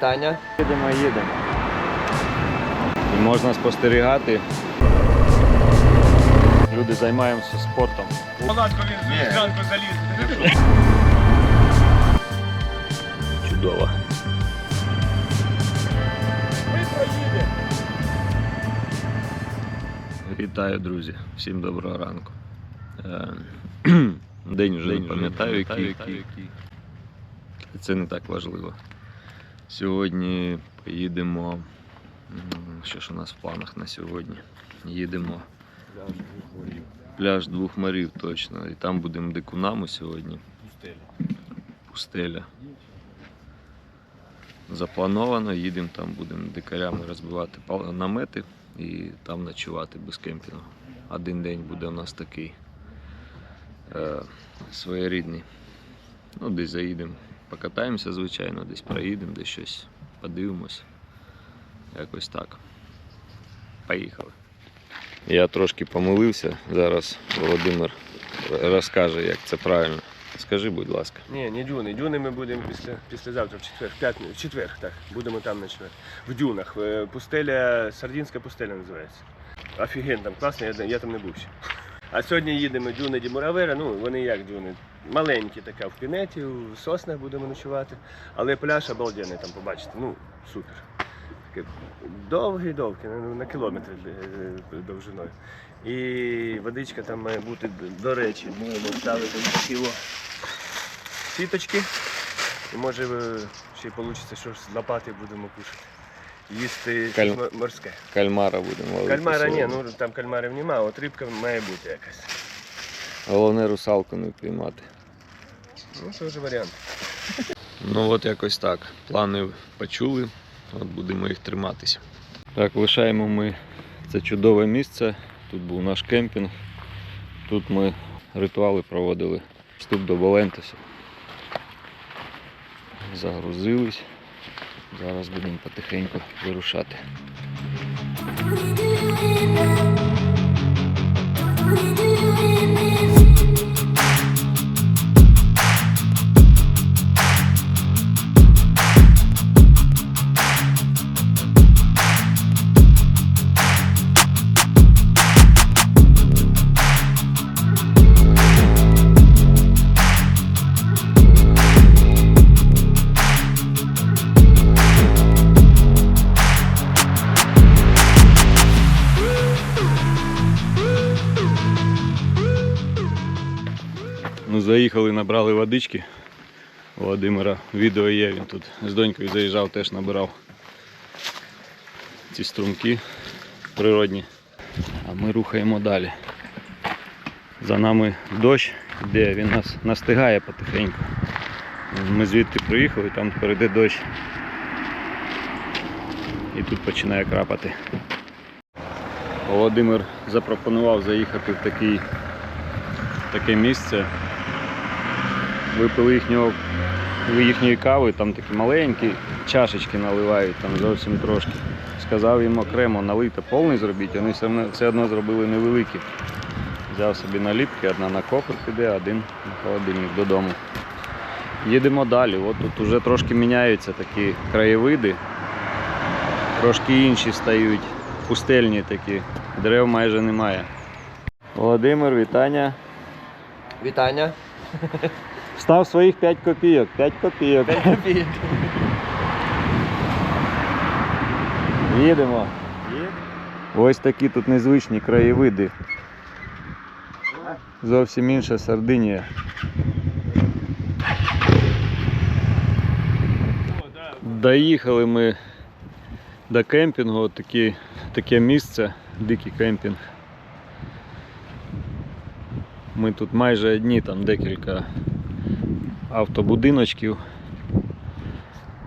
Вітання. Їдемо, їдемо. І можна спостерігати. Люди займаються спортом. Зранку заліз. Чудово. Вітаю, друзі. Всім доброго ранку. Е, День вже не пам'ятаю, який. Це не так важливо. Сьогодні поїдемо. Що ж у нас в планах на сьогодні? Їдемо. Пляж двох морів точно. І там будемо дикунами сьогодні. Пустеля. Пустеля. Заплановано, їдемо там, будемо дикарями розбивати намети і там ночувати без кемпінгу. Один день буде у нас такий е, своєрідний. Ну, десь заїдемо, покатаємося, звичайно, десь проїдемо, десь щось подивимось. Якось так. Поїхали. Я трошки помилився. Зараз Володимир розкаже, як це правильно. Скажи, будь ласка. Ні, не дюни. Дюни ми будемо після, післязавтра, в четвер, в п'ятницю, в четвер, так, будемо там ночувати. В дюнах. Е, Пустеля, Сардінська пустеля називається. Офігенно, там класно, я, я там не був ще. А сьогодні їдемо дюни Ді Муравера, ну вони як дюни. Маленькі така в пінеті, в соснах будемо ночувати. Але пляж обалденний там побачите. Ну, супер. Таке довгий довгий, на, кілометр е, довжиною. І водичка там має бути, до речі, будемо ставити такі о сіточки. І може е, ще й вийде щось з лопати будемо кушати. Їсти Каль- щось морське. Кальмара будемо ловити. Кальмара ні, ну там кальмарів немає, от рибка має бути якась. Головне русалку не впіймати. Ну, це вже варіант. Ну от якось так. Плани почули, от будемо їх триматися. Так, лишаємо ми це чудове місце. Тут був наш кемпінг. Тут ми ритуали проводили. Вступ до Волентеса. Загрузились. Зараз будемо потихеньку вирушати. Ну, набрали водички. У Володимира відео є, він тут з донькою заїжджав, теж набирав ці струмки природні. А ми рухаємо далі. За нами дощ йде, він нас настигає потихеньку. Ми звідти приїхали, там перейде дощ. І тут починає крапати. Володимир запропонував заїхати в такий, таке місце. Випили їхнього, їхньої кави, там такі маленькі чашечки наливають, там зовсім трошки. Сказав їм окремо налити повний зробіть, вони все одно, зробили невеликі. Взяв собі наліпки, одна на кофр піде, один на холодильник додому. Їдемо далі. От тут вже трошки міняються такі краєвиди, трошки інші стають, пустельні такі, дерев майже немає. Володимир, вітання. Вітання. Став своїх 5 копійок. 5 копійок. Їдемо. Ось такі тут незвичні краєвиди. Зовсім інша Сардинія. Доїхали ми до кемпінгу, такі, таке місце, дикий кемпінг. Ми тут майже одні, там декілька автобудиночків.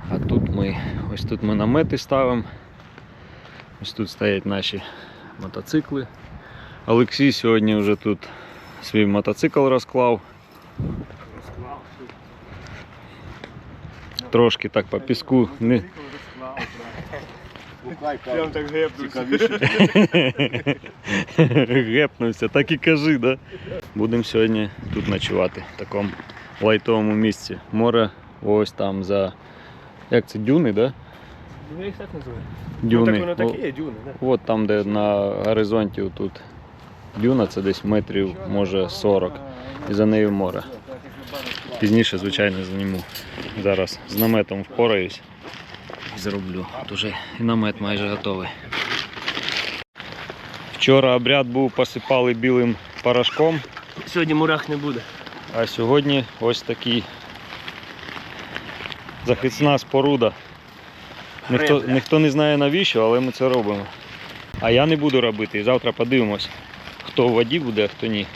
А тут ми ось тут ми намети ставимо. Ось тут стоять наші мотоцикли. Олексій сьогодні вже тут свій мотоцикл розклав. Трошки так по піску не, Прям так гепнувся. Гепнувся, так і кажи, да? Будемо сьогодні тут ночувати, в такому лайтовому місці. Море ось там за. Як це дюни, да? Я їх так називаю. Дюни. Ну, так воно так О, і є, дюни, так. От там, де на горизонті тут дюна, це десь метрів, може 40. І за нею море. Пізніше, звичайно, зніму. Зараз з наметом впораюсь і зроблю. От уже і намет майже готовий. Вчора обряд був, посипали білим порошком, Сьогодні мурах не буде. А сьогодні ось такий захисна споруда. Ніхто, ніхто не знає навіщо, але ми це робимо. А я не буду робити. І завтра подивимось, хто в воді буде, а хто ні.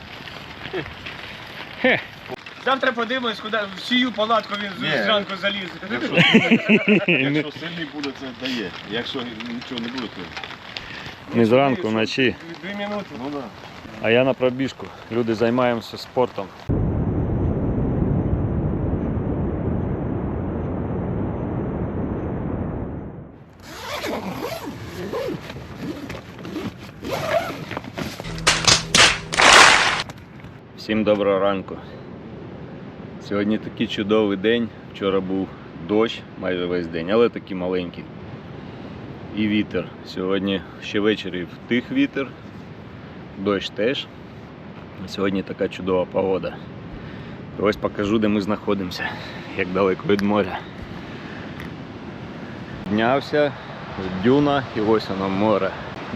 Завтра подивимось, куди в чию палатку він Ні. зранку заліз. Якщо сильний буде, це дає. Якщо нічого не буде, то Не зранку, вночі. Дві минути. ну да. А я на пробіжку. Люди займаємося спортом. Всім доброго ранку. Сьогодні такий чудовий день. Вчора був дощ майже весь день, але такий маленький. І вітер. Сьогодні ще ввечері втих вітер, дощ теж. Сьогодні така чудова погода. Ось покажу, де ми знаходимося, як далеко від моря. Піднявся з дюна і ось воно море.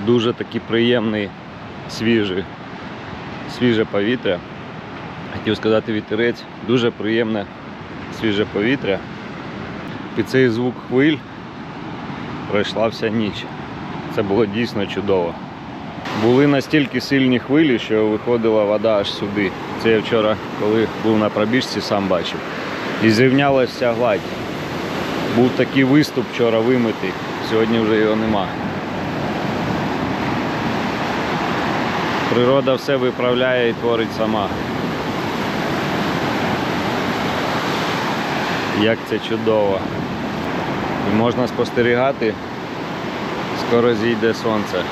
Дуже такий приємний, свіжий, свіже повітря. Хотів сказати вітерець, дуже приємне свіже повітря. Під цей звук хвиль пройшла вся ніч. Це було дійсно чудово. Були настільки сильні хвилі, що виходила вода аж сюди. Це я вчора, коли був на пробіжці, сам бачив. І зрівнялася вся гладь. Був такий виступ вчора вимитий, сьогодні вже його нема. Природа все виправляє і творить сама. Як це чудово. І можна спостерігати, скоро зійде сонце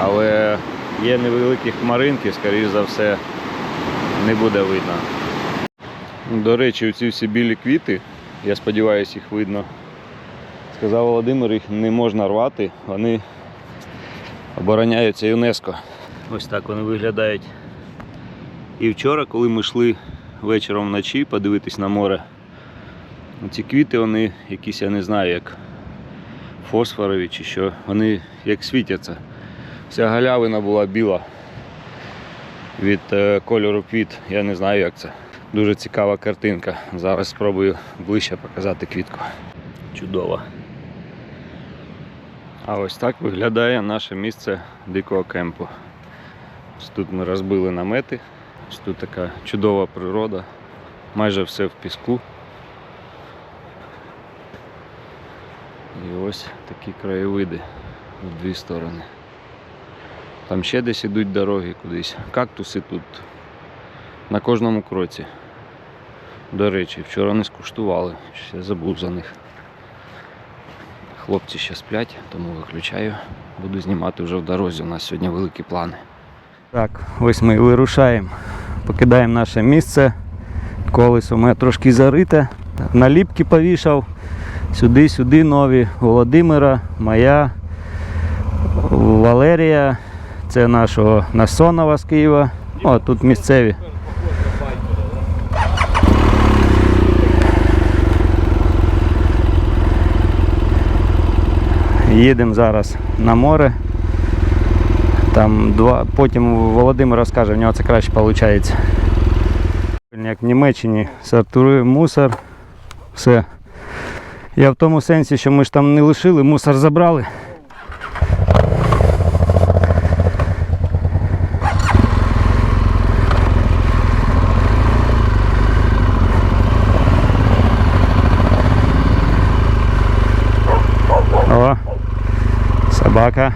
але є невеликі хмаринки, скоріш за все, не буде видно. До речі, ці всі білі квіти, я сподіваюся, їх видно. Сказав Володимир, їх не можна рвати, вони обороняються ЮНЕСКО. Ось так вони виглядають. І вчора, коли ми йшли вечором вночі подивитись на море, ці квіти, вони якісь, я не знаю, як фосфорові чи що, вони як світяться. Вся галявина була біла від е, кольору квіт. Я не знаю, як це. Дуже цікава картинка. Зараз спробую ближче показати квітку. Чудово. А ось так виглядає наше місце дикого кемпу. Ось тут ми розбили намети. Ось тут така чудова природа. Майже все в піску. І ось такі краєвиди в дві сторони. Там ще десь ідуть дороги кудись. Кактуси тут на кожному кроці. До речі, вчора не скуштували, ще забув за них. Хлопці ще сплять, тому виключаю. Буду знімати вже в дорозі. У нас сьогодні великі плани. Так, ось ми і вирушаємо. Покидаємо наше місце. Колесо моє трошки зарите. Наліпки повішав. Сюди-сюди нові. Володимира, моя, Валерія. Це нашого Насонова з Києва. О, тут місцеві. Їдемо зараз на море. Там два, потім Володимир розкаже, в нього це краще виходить. Як в Німеччині сортує мусор. Все. Я в тому сенсі, що ми ж там не лишили, мусор забрали. О, собака.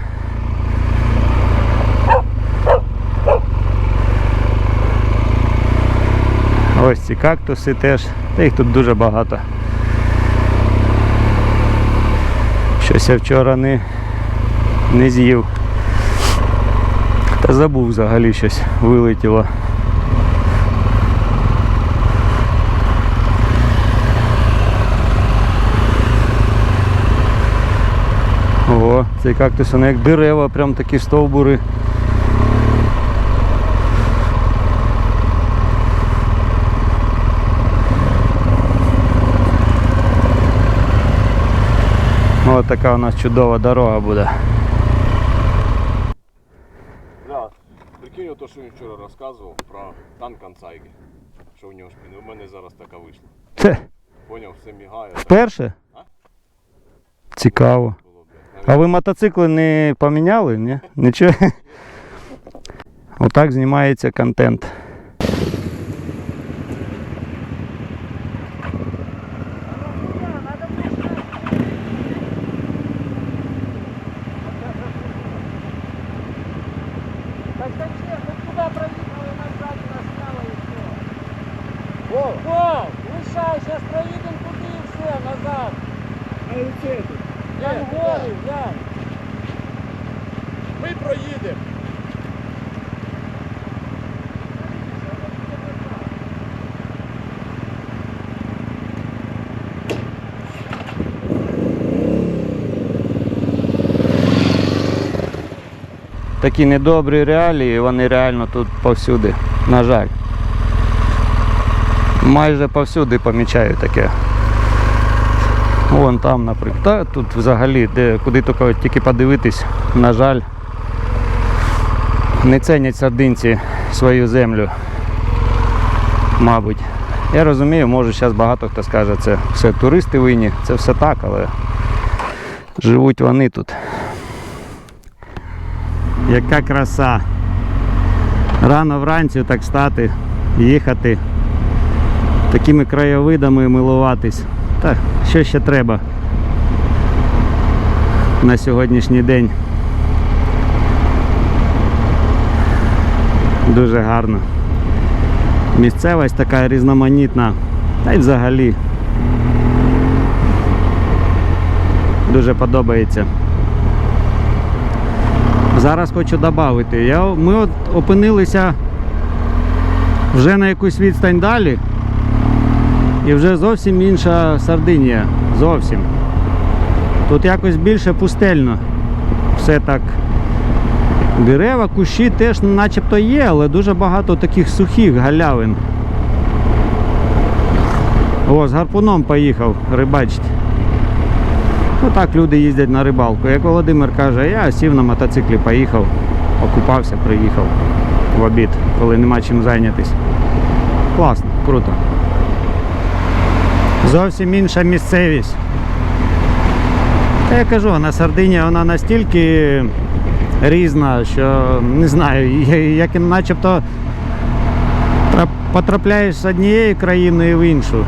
Ось ці кактуси теж. Та їх тут дуже багато. Щось я вчора не, не з'їв. Та забув взагалі щось вилетіло. О, цей кактус, вони як дерева, прям такі стовбури. Ось така у нас чудова дорога буде. Да. Прикинь, то, що він вчора розказував про танк Анцайги. Що в нього шпіни. У мене зараз така вийшла. Це Поняв, все мігає. Вперше? А? Цікаво. А ви мотоцикли не поміняли? Ні? Нічого? Отак знімається контент. Так зачем? Ну куда проехал и назад нас сняло и все. Во! Во! Лишай, сейчас проедем туди и все, назад. А це тут? Я голий, я. Ми проїдемо. Такі недобрі реалії, вони реально тут повсюди, на жаль. Майже повсюди помічаю таке. Вон там, наприклад. Та тут взагалі, де куди тільки, тільки подивитись, на жаль, не ценять сардинці свою землю. Мабуть. Я розумію, може зараз багато хто скаже, це все туристи винні, це все так, але живуть вони тут. Яка краса. Рано вранці так стати, їхати, такими краєвидами милуватись. Так, що ще треба на сьогоднішній день. Дуже гарно. Місцевість така різноманітна. Та й взагалі. Дуже подобається. Зараз хочу додати. Я, ми от опинилися вже на якусь відстань далі. І вже зовсім інша Сардинія. Зовсім. Тут якось більше пустельно. Все так. Дерева, кущі теж начебто є, але дуже багато таких сухих галявин. О, з гарпуном поїхав, рибачить. Отак люди їздять на рибалку. Як Володимир каже, я сів на мотоциклі, поїхав, окупався, приїхав в обід, коли нема чим зайнятися. Класно, круто. Зовсім інша місцевість. Та я кажу, на Сардинії вона настільки різна, що не знаю, як начебто потрапляєш з однієї країни в іншу.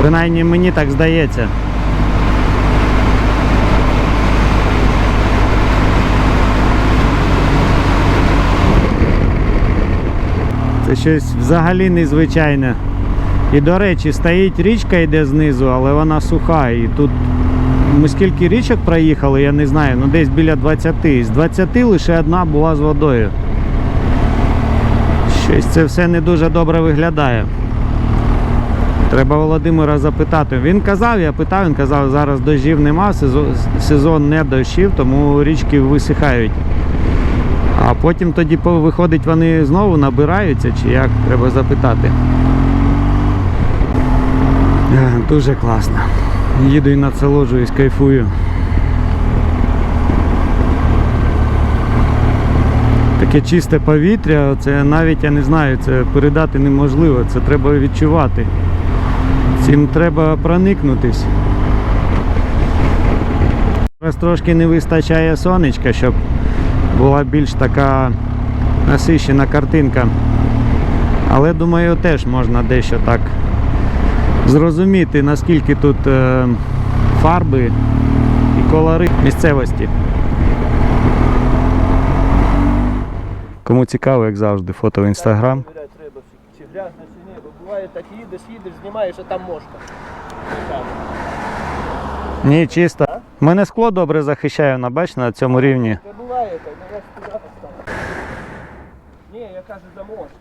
Принаймні мені так здається. Це щось взагалі незвичайне. І до речі, стоїть річка йде знизу, але вона суха. І тут ми скільки річок проїхали, я не знаю, ну десь біля 20. З 20 лише одна була з водою. Щось це все не дуже добре виглядає. Треба Володимира запитати. Він казав, я питав, він казав, зараз дощів нема, сезон, не дощів, тому річки висихають. А потім тоді виходить, вони знову набираються, чи як, треба запитати. Е, Дуже класно. Їду і насолоджуюсь, кайфую. Таке чисте повітря, це навіть я не знаю, це передати неможливо, це треба відчувати. Цим треба проникнутись. Зараз трошки не вистачає сонечка, щоб була більш така насищена картинка. Але думаю, теж можна дещо так зрозуміти, наскільки тут е, фарби і кольори місцевості. Кому цікаво, як завжди, фото в інстаграм. Буває так їдеш, їдеш, знімаєш, а там мошка. Ні, чисто. Мене скло добре захищає, вона, бач, на цьому рівні. Це буває так, ну я ж туди поставив. Ні, я кажу за мошку.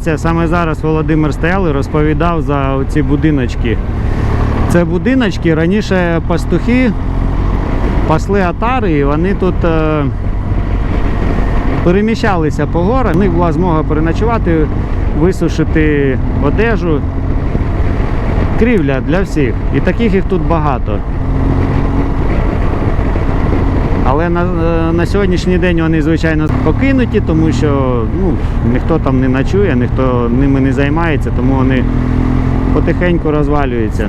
Це саме зараз Володимир стояв і розповідав за ці будиночки. Це будиночки раніше пастухи пасли атари, і вони тут е, переміщалися по горах. У них була змога переночувати, висушити одежу. Крівля для всіх. І таких їх тут багато. Але на, е, на сьогоднішній день вони, звичайно, покинуті, тому що ну, ніхто там не ночує, ніхто ними не займається, тому вони потихеньку розвалюються.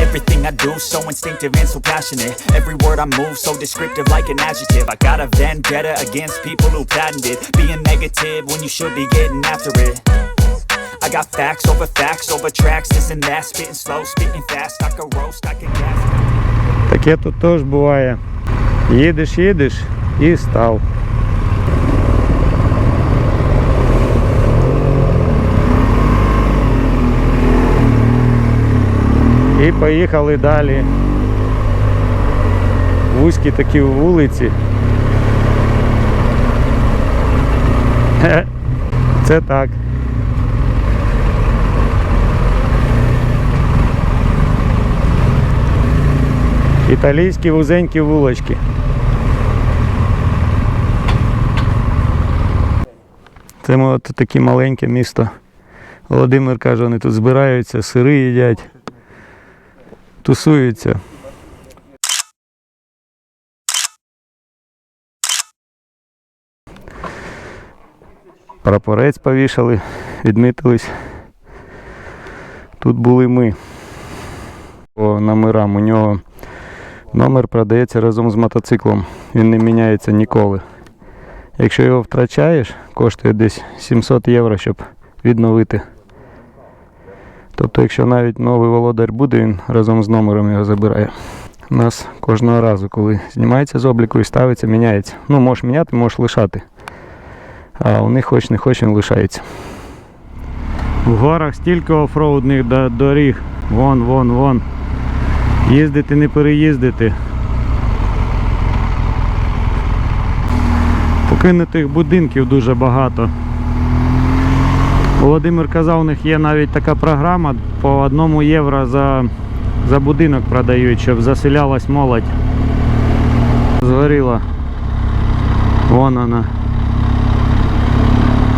Everything I do so instinctive and so passionate Every word I move so descriptive like an adjective I got a vendetta against people who patented Being negative when you should be getting after it I got facts over facts over tracks, this and that, spitting slow, spitting fast, I can roast, I can gas. Таке тут теж буває. Їдеш, їдеш і став. І поїхали далі. Вузькі такі вулиці. Це так. Італійські вузенькі вулочки. Це от таке маленьке місто. Володимир каже, вони тут збираються, сири їдять, тусуються. Прапорець повішали, відмітились. Тут були ми. По номерам у нього Номер продається разом з мотоциклом. Він не міняється ніколи. Якщо його втрачаєш, коштує десь 700 євро, щоб відновити. Тобто, якщо навіть новий володар буде, він разом з номером його забирає. У нас кожного разу, коли знімається з обліку і ставиться, міняється. Ну, можеш міняти, можеш лишати. А у них хоч не хоч він лишається. В горах стільки офроудних доріг. Вон, вон, вон. Їздити, не переїздити. Покинутих будинків дуже багато. Володимир казав, у них є навіть така програма по одному євро за, за будинок продають, щоб заселялась молодь. Згоріла. Вон вона.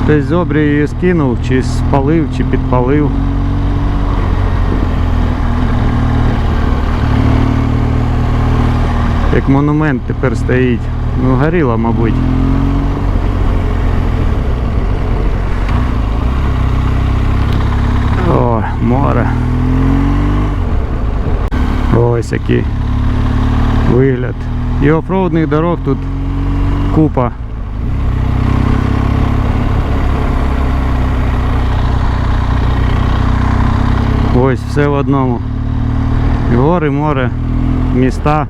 Хтось з обрію її скинув, чи спалив, чи підпалив. Як монумент тепер стоїть. Ну, горіла, мабуть. О, море. Ось який вигляд. І офроудних дорог тут купа. Ось все в одному. Гори, море, міста.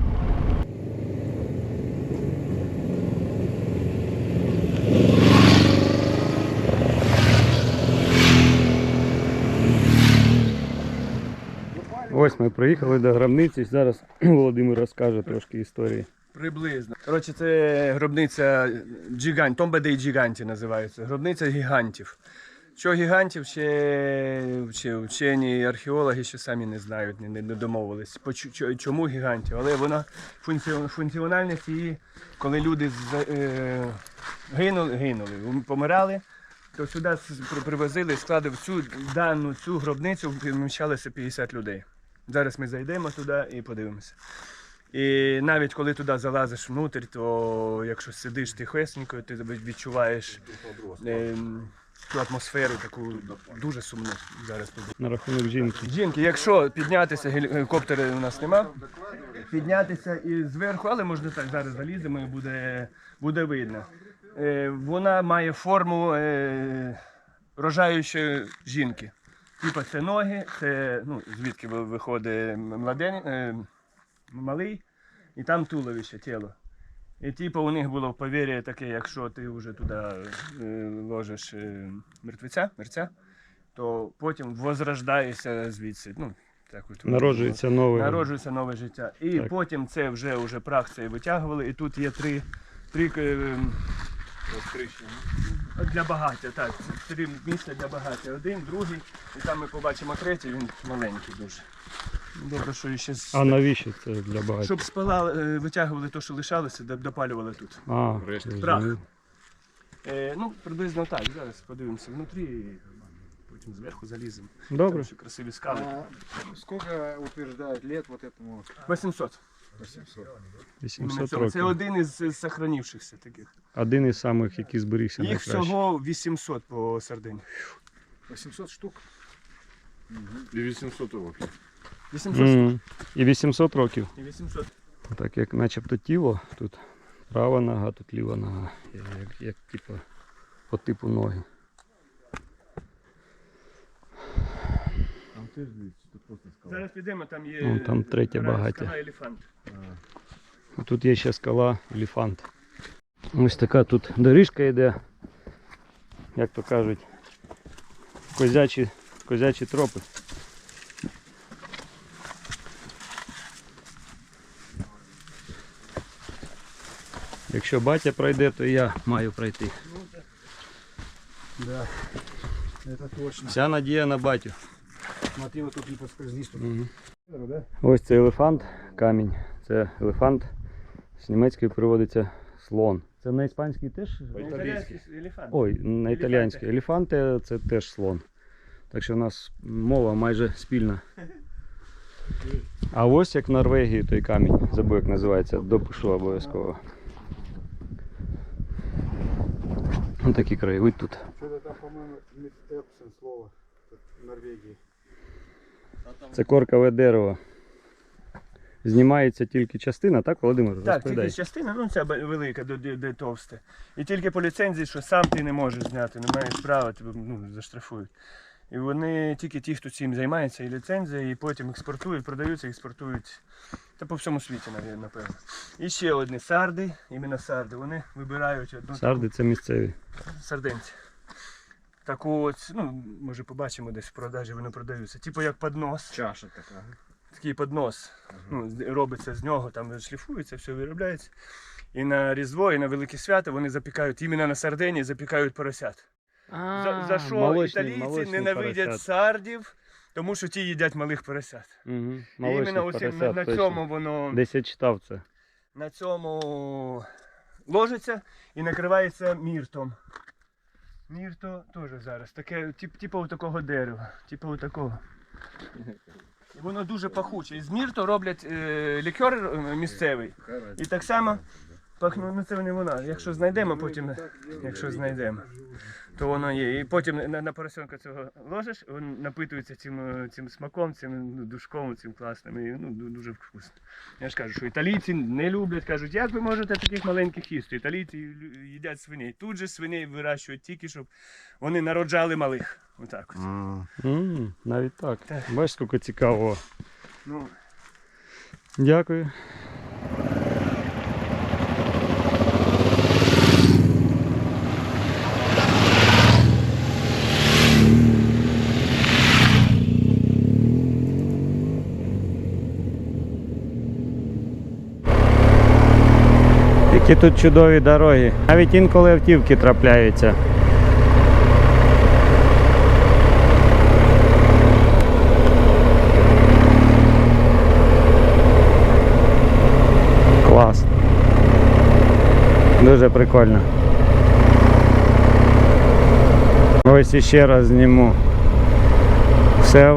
Ось ми приїхали до гробниці. Зараз Володимир розкаже трошки історії. Приблизно. Коротше, це гробниця джигань, Томба дей Джиганті називається. Гробниця гігантів. Що гігантів ще, ще вчені археологи ще самі не знають, не, не домовились. Чому гігантів? Але вона функціональність її, коли люди е, гинули, гинули, помирали, то сюди привозили, склади в цю дану цю гробницю вміщалося 50 людей. Зараз ми зайдемо туди і подивимося. І навіть коли туди залазиш внутрь, то якщо сидиш тихесенько, ти відчуваєш ем, ту атмосферу таку дуже сумну зараз. На рахунок жінки. Жінки, якщо піднятися, гелікоптери у нас нема, піднятися і зверху, але можна так зараз заліземо і буде, буде видно. Е, вона має форму е, рожаючої жінки. Типа це ноги, це ну, звідки виходить младен, е, малий, і там туловище, тіло. І типу у них було повір'я таке, якщо ти вже туди е, ложиш е, мертвеця, мерця, то потім возрождаєшся звідси. Ну, так от Народжується нове. народжується нове життя. І Так. потім це вже, вже прах цей витягували, і тут є три, три е, для багаття, так. Три місця для багаття. Один, другий, і там ми побачимо третій, він маленький дуже. Добре, що ще з- А навіщо це для багатьох? щоб спала, е, витягували те, що лишалося, доп- допалювали тут. А, Прах. Е, ну, приблизно так. Зараз подивимося внутрі, і потім зверху заліземо. Добре. Там ще красиві скали. А сколько утверждают лет вот этому 800. 800? Іменно 800. Це один із сохранившихся таких. Один із самих, який зберігся Їх найкраще. всього 800 по Сардині. 800 штук? І 800 років. 800 Мгм. І 800 років. і 800. Так як начебто тіло, тут права нога, тут ліва нога. Як, як, як типу, по типу ноги. Там теж дивіться, тут просто скала. Зараз підемо, там є Ну, там третє скала- багаття. скала елефант. Тут є ще скала елефант. Ось така тут доріжка йде. Як то кажуть, козячі, козячі тропи. Якщо батя пройде, то і я маю пройти. Да, это точно. Вся надія на батю. Смотри, вот тут не подскользнись. Тут. Да? Ось це елефант, камінь. Це елефант. З німецької переводиться слон. Це на іспанській теж? Італійський. Ой, на італійській. Елефанти це теж слон. Так що у нас мова майже спільна. А ось як в Норвегії той камінь, забув як називається, допишу обов'язково. Ось такий краєвид тут. Что-то там, по-моему, Эпсен слово в Норвегии. Це коркове дерево. Знімається тільки частина, так, Володимир? Так, Розповідай. тільки частина, ну ця велика, де, де, де товсте. І тільки по ліцензії, що сам ти не можеш зняти, не маєш права, тебе ну, заштрафують. І вони тільки ті, хто цим займається, і ліцензія, і потім експортують, продаються, експортують. Та по всьому світі, напевно. І ще одні сарди, іменно сарди, вони вибирають одну Сарди це місцеві. сардинці. Таку от, ну, може побачимо десь в продажі, вони продаються. Типу як поднос. Чаша така. такий поднос. Ну, з- робиться з нього, там шліфується, все виробляється. І на Різдво, і на Велике Свято вони запікають, іменно на Сардині запікають поросят. За, за що італійці ненавидять сардів, тому що ті їдять малих поросят. Угу. І іменно ось на, на цьому воно Десь я читав це. на цьому ложиться і накривається міртом. Мірто теж зараз. Таке, тип, типу такого дерева. Типу такого. І воно дуже пахуче. І з мірту роблять е, лікер е, місцевий. І так само пахну, ну це не вона. Якщо знайдемо, потім, якщо знайдемо, то воно є. І потім на, на поросенка цього ложиш, він напитується цим, е, цим смаком, цим ну, душком, цим класним. І, ну, дуже вкусно. Я ж кажу, що італійці не люблять, кажуть, як ви можете таких маленьких їсти? Італійці їдять свиней. Тут же свиней вирощують тільки, щоб вони народжали малих. Отак от. м навіть так. Так. Бачиш, скільки цікавого. Ну, Дякую. Які тут чудові дороги. Навіть інколи автівки трапляються. Клас. Дуже прикольно. Ось іще раз зніму. Все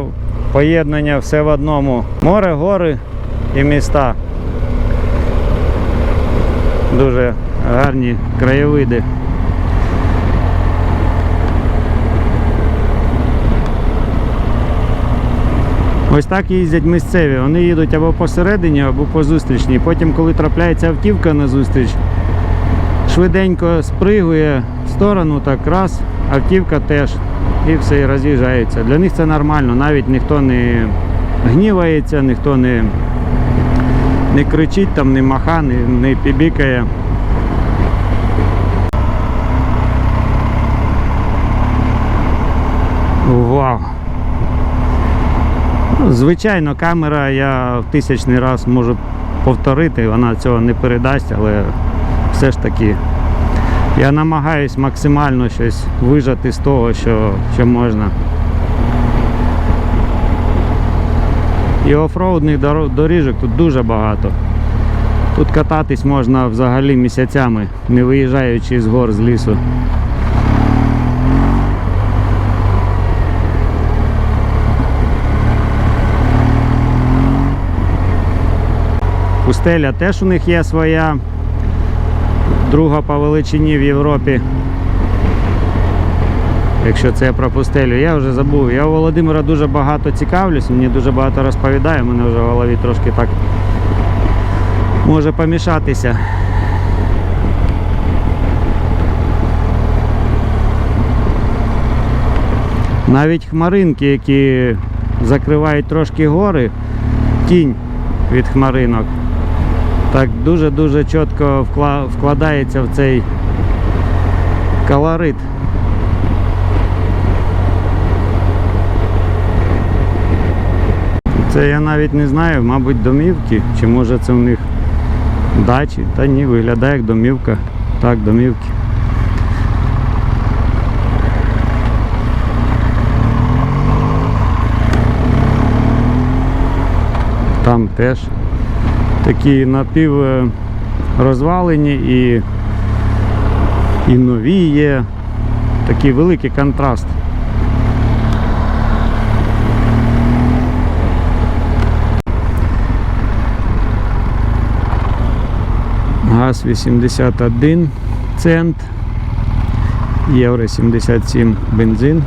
поєднання, все в одному. Море, гори і міста. Дуже гарні краєвиди. Ось так їздять місцеві. Вони їдуть або посередині, або по зустрічній. Потім, коли трапляється автівка на зустріч, швиденько спригує в сторону, так раз, автівка теж і все, і роз'їжджаються. Для них це нормально, навіть ніхто не гнівається, ніхто не, не кричить, там, не маха, не, не пібікає. Вау! Ну, звичайно, камера я в тисячний раз можу повторити, вона цього не передасть, але все ж таки я намагаюсь максимально щось вижати з того, що, що можна. І офроудних доріжок тут дуже багато. Тут кататись можна взагалі місяцями, не виїжджаючи з гор з лісу. Пустеля теж у них є своя, друга по величині в Європі. Якщо це про пустелю, я вже забув. Я у Володимира дуже багато цікавлюсь, мені дуже багато розповідає, мене вже в голові трошки так може помішатися. Навіть хмаринки, які закривають трошки гори, тінь від хмаринок, так дуже-дуже чітко вкладається в цей колорит. Це я навіть не знаю, мабуть, домівки, чи може це в них дачі. Та ні, виглядає як домівка. Так, домівки. Там теж такі напів розвалені і, і нові є. Такий великий контраст. Газ 81 цент, євро 77 бензин.